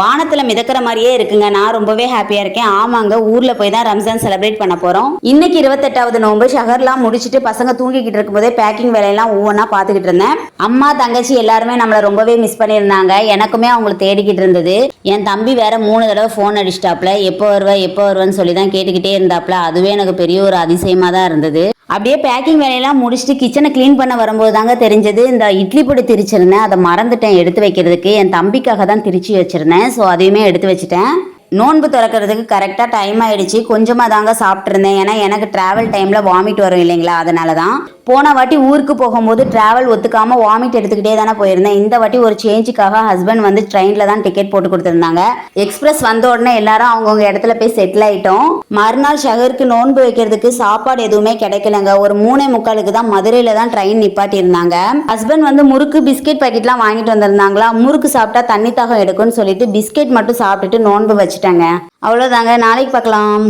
வானத்துல மிதக்கிற மாதிரியே இருக்குங்க. நான் ரொம்பவே ஹாப்பியா இருக்கேன். ஆமாங்க ஊர்ல போய் தான் ரம்ஜான் செலிப்ரேட் பண்ண போறோம். இன்னைக்கு இருபத்தெட்டாவது நோன்பு ஷஹர்லாம் முடிச்சிட்டு பசங்க தூங்கிக்கிட்டு இருக்கும்போதே பேக்கிங் வேலையெல்லாம் ஒவ்வொன்றா பார்த்துக்கிட்டு இருந்தேன். அம்மா தங்கச்சி எல்லாருமே நம்மளை ரொம்பவே மிஸ் பண்ணியிருந்தாங்க. எனக்குமே அவங்களை தேடிக்கிட்டு இருந்தது. என் தம்பி வேற மூணு தடவை ஃபோன் அடிச்சிட்டாப்ல எப்போ வருவ எப்போ வருவேன்னு சொல்லி தான் கேட்டுக்கிட்டே இருந்தாப்ல அதுவே எனக்கு பெரிய ஒரு அதிசயமா தான் இருந்தது. அப்படியே பேக்கிங் வேலையெல்லாம் முடிச்சுட்டு கிச்சனை க்ளீன் பண்ண வரும்போது தாங்க தெரிஞ்சது. இந்த இட்லி பொடி திரிச்சிருந்தேன். அதை மறந்துட்டேன் எடுத்து வைக்கிறதுக்கு. என் தம்பிக்காக தான் திரிச்சு வச்சிருந்தேன். ஸோ அதையுமே எடுத்து வச்சுட்டேன். நோன்பு திறக்கிறதுக்கு கரெக்டாக டைம் ஆகிடுச்சு கொஞ்சமாக தாங்க சாப்பிட்ருந்தேன் ஏன்னா எனக்கு ட்ராவல் டைமில் வாமிட் வரும் இல்லைங்களா? அதனால தான். போன வாட்டி ஊருக்கு போகும்போது ட்ராவல் ஒத்துக்காமல் வாமிட் எடுத்துக்கிட்டே தானே போயிருந்தேன். இந்த வாட்டி ஒரு சேஞ்சுக்காக ஹஸ்பண்ட் வந்து ட்ரெயினில் தான் டிக்கெட் போட்டு கொடுத்துருந்தாங்க. எக்ஸ்பிரஸ் வந்த உடனே எல்லாரும் அவங்கவுங்க இடத்துல போய் செட்டில் ஆகிட்டோம் மறுநாள் ஷஹருக்கு நோன்பு வைக்கிறதுக்கு சாப்பாடு எதுவுமே கிடைக்கலங்க. ஒரு மூணே முக்காலுக்கு தான் மதுரையில் தான் ட்ரெயின் நிப்பாட்டியிருந்தாங்க. ஹஸ்பண்ட் வந்து முறுக்கு பிஸ்கெட் பாக்கெட்லாம் வாங்கிட்டு வந்திருந்தாங்களா? முறுக்கு சாப்பிட்டா தண்ணி தாகம் எடுக்கும்னு சொல்லிட்டு பிஸ்கெட் மட்டும் சாப்பிட்டுட்டு நோன்பு வச்சுட்டாங்க. அவ்வளோதாங்க நாளைக்கு பார்க்கலாம்.